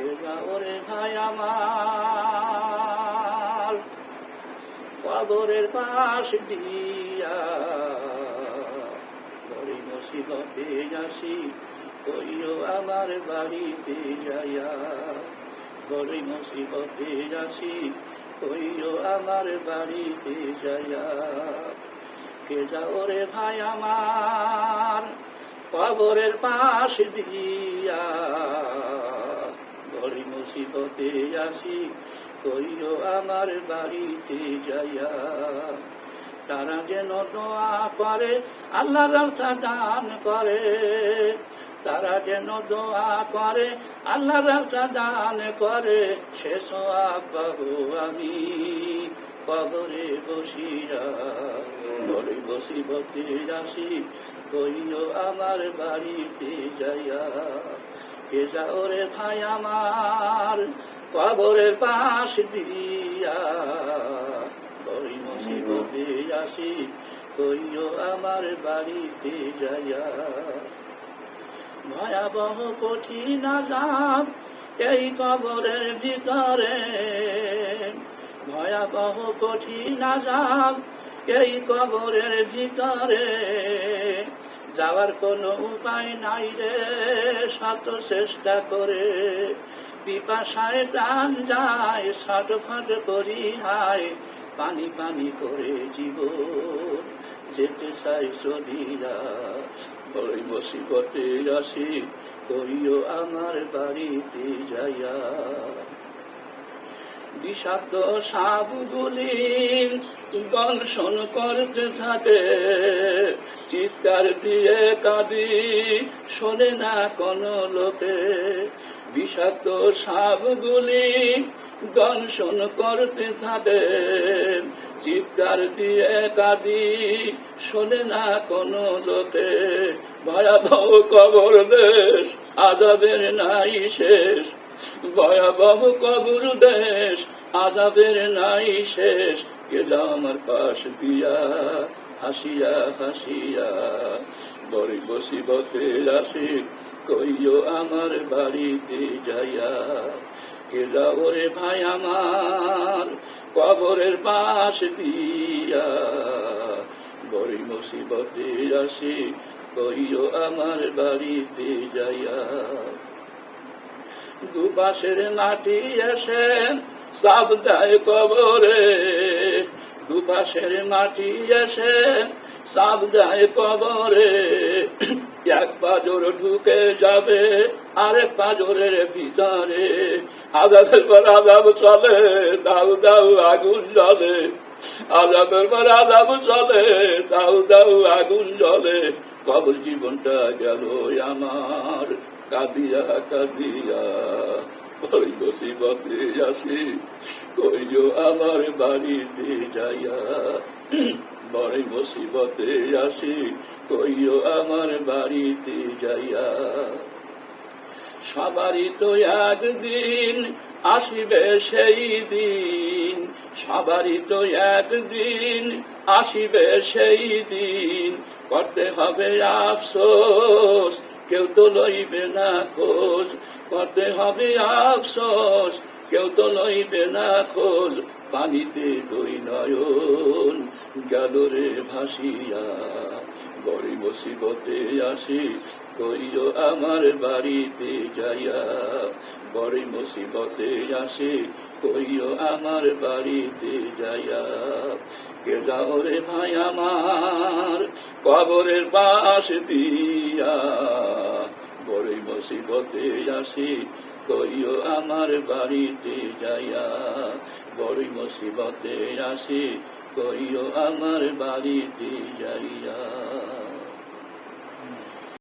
কে যাও রে ভাই আমার। কবরের পাশ দিয়া বড়ি কইও আমার বাড়িতে যাইয়া। বড়ি মুসিবতে আসি কইও আমার বাড়িতে যাইয়া। কে যাও রে ভাই আমার কবরের পাশ দিয়া বড়ি মুসিবতে আসি কইও আমার বাড়িতে যাইয়া। তারা যেন দোয়া করে, আল্লাহ রাস্তা দান করে। তারা যেন দোয়া করে, আল্লাহ রাস্তা দান করে। সে সোয়াব আমি কবরে বসিয়া বলে বসিবতে আসি কইও আমার বাড়িতে যাইয়া। কে যাও রে ভাই আমার, কবরের পাশ দিয়া। বই মুসিবতে আসি কইও আমার বাড়িতে যাইয়া। ভয়াবহ কঠিন আজাব এই কবরের ভিতরে। ভয়াবহ কঠিন আজাব এই কবরের ভিতরে। যাওয়ার কোনো উপায় নাই রে, শত চেষ্টা করে। পিপাসায় টান যায়, ছটফট করি হায়, পানি পানি করে জীবন যেতে চাই চলিরা বড়ই মুসিবতে আসি করিও আমার বাড়িতে যাইয়া। বিষাক্ত সাবগুলি দংশন করতে থাকে। চিৎকার দিয়ে কাবি শোনে না কোন লোকে। বিষাক্ত সাবগুলি দংশন করতে থাকে। চিৎকার দিয়ে কাঁদি, শোনে না কোন লোকে। ভয়াবহ কবর দেশ আজাবের নাই শেষ। ভয়াবহ কবর দেশ, আজাবের নাই শেষ। কে যা আমার পাশ দিয়া হাসিয়া হাসিয়া, বড়ি বসিবতে আসি কইও আমার বাড়িতে যাইয়া। কে যাও রে ভাই আমার কবরের পাশ দিয়া, বড়ি মুসিবতে আসি কইও আমার বাড়িতে যাইয়া। দুপাশের মাটি এসে সাব দেয় কবরে। দুপাশের মাটি এসে দেয় কবরে। এক পাজর ঢুকে যাবে, আরেক পাজরের ভিতরে। আদাবের পর আদাব চলে, দাউ দাউ আগুন জ্বলে। আদাবের পর আদাব চলে, দাউ দাউ আগুন জ্বলে। কবর জীবনটা গেল আমার, কাঁদিয়া কাঁদিয়া। ওই মুসিবতে আসি কইও আমার বাড়িতে যাইয়া। বড় মুসিবতে আসি কইও আমার বাড়িতে যাইয়া। সবারই তো একদিন আসিবে সেই দিন সবারই তো একদিন। আসিবে সেই দিন করতে হবে আফসোস, কেউ তো লইবে না খোঁজ। করতে হবে আফসোস, কেউ তো লইবে না খোঁজ। পানিতে দুই নয়ন গেল রে ভাসিয়া বড়ি মুসিবতে আসি কইও আমার বাড়িতে যাইয়া। বড়ি মুসিবতে আসি কইও আমার বাড়িতে যাইয়া। কে যাও রে ভাই আমার, কবরের পাশ দিয়া। বড়ই মুসিবতে আসি কইও আমার বাড়িতে যাইয়া। বড়ই মুসিবতে আসি কইও আমার বাড়িতে যাইয়া।